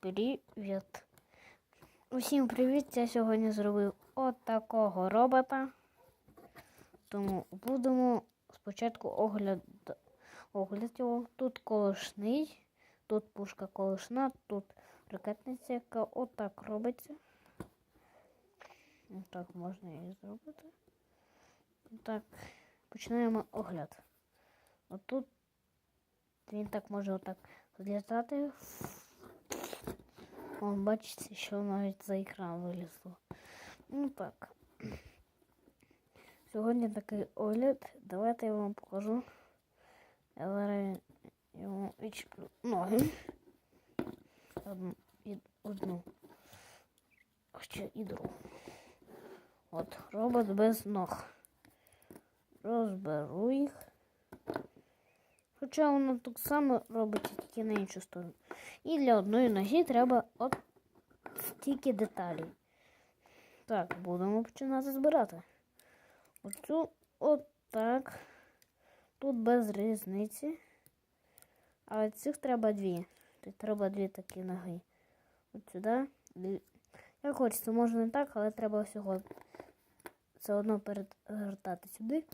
Привіт. Усім привіт! Я сьогодні зробив от робота. Тому будемо спочатку огляд... огляд його. Тут колишний, тут пушка колишна, тут ракетниця, яка отак робиться. Так можна її зробити. Так, починаємо огляд. Отут він так може отак злітати. Вон, бачите, що навіть за екран вилізло. Ну так. Сьогодні такий огляд. Давайте я вам покажу. Я зараз йому відчеплю ноги. Одну одну. Ще і другу. От, робот без ног. Розберу їх. Хоча воно так само робить тільки на іншу сторону. І для одної ноги треба от стільки деталей. Так, будемо починати збирати. Оцю отак. Тут без різниці. А цих треба дві. Тут треба дві такі ноги. От сюди. Як хочеться, можна не так, але треба всього все одно перевертати сюди.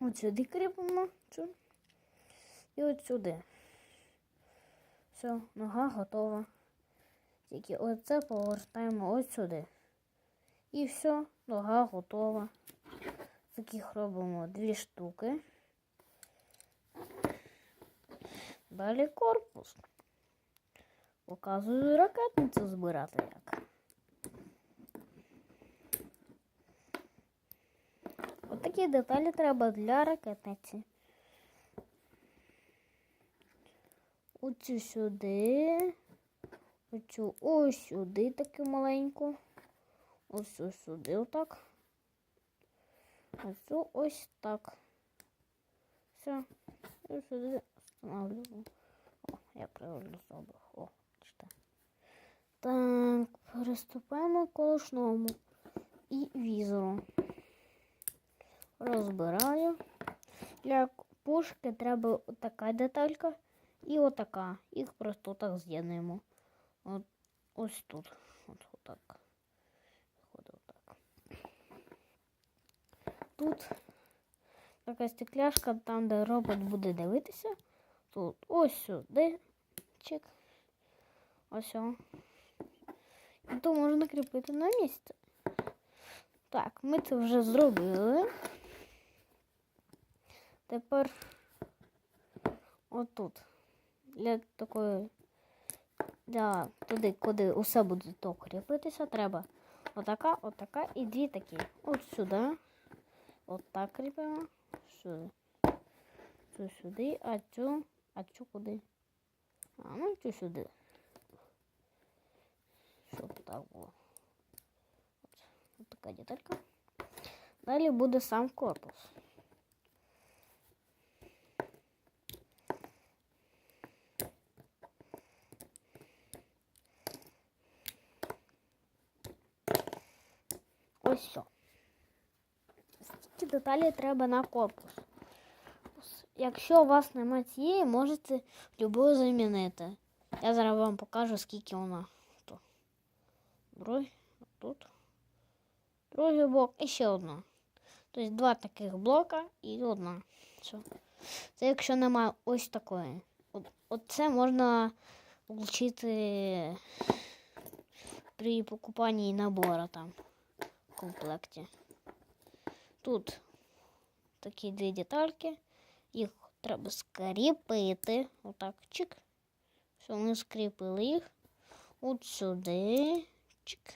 От сюди кріпимо. Цю. І от сюди. Все, нога готова. Тільки оце повертаємо ось сюди. І все, нога готова. Таких робимо дві штуки. Далі корпус. Показую ракетницю збирати як. Отакі деталі треба для ракетниці. Оцю сюди. Оцю ось сюди таку маленьку. Ось сюди отак. Оцю ось так. Все. І сюди встановлюємо. О, я правильно зробив. О, чте. Так, переступаємо колошному і візору. Розбираю. Для пушки треба така деталька. І отака. Їх просто так з'єднуємо. От, ось тут. От отак. Виходить отак. Тут така стекляшка, там, де робот буде дивитися. Тут ось сюди. Чик. Ось. о. І то можна кріпити на місце. Так, ми це вже зробили. Тепер отут для такої, для туди, куди усе буде то кріпитися, треба отака, отака і дві такі. От сюди. От так кріпимо. Сюди. Цю сюди, а цю, а цю куди? А, ну цю сюди. Щоб так було. От така деталька. Далі буде сам корпус. Ось. Ці деталі треба на корпус. Якщо у вас немає цієї, можете любою замінити. Я зараз вам покажу, скільки вона. Тут. Другий, тут. Другий блок і ще одна. Тобто два таких блока і одна. Все. Це якщо немає ось такої. От, Оце можна отримати при покупанні набору там комплекті. Тут такі дві детальки. Їх треба скріпити. Отак, чик. Все, ми скріпили їх. От сюди. Чик.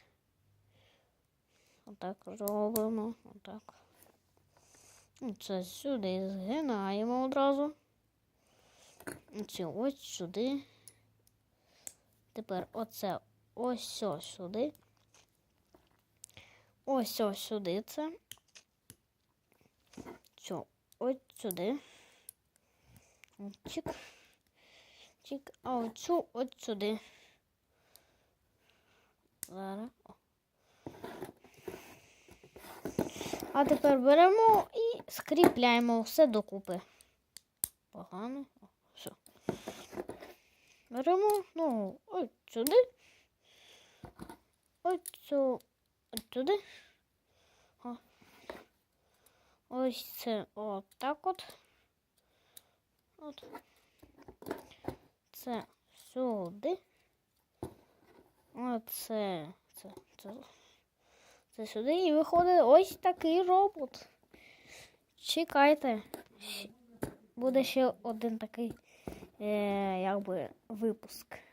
Отак робимо. Отак. Це сюди згинаємо одразу. Оце ось сюди. Тепер оце ось сюди. Ось ось сюди це. Все, ось сюди. Чик. Чик. А оцю ось сюди. Зараз. А тепер беремо і скріпляємо все докупи. погано. Все. Беремо, ну, ось сюди. Ось цю, ось. О. Ось це отак от. От. Це сюди. Оце. Це, це, це сюди і виходить ось такий робот. Чекайте. Буде ще один такий, е, якби, випуск.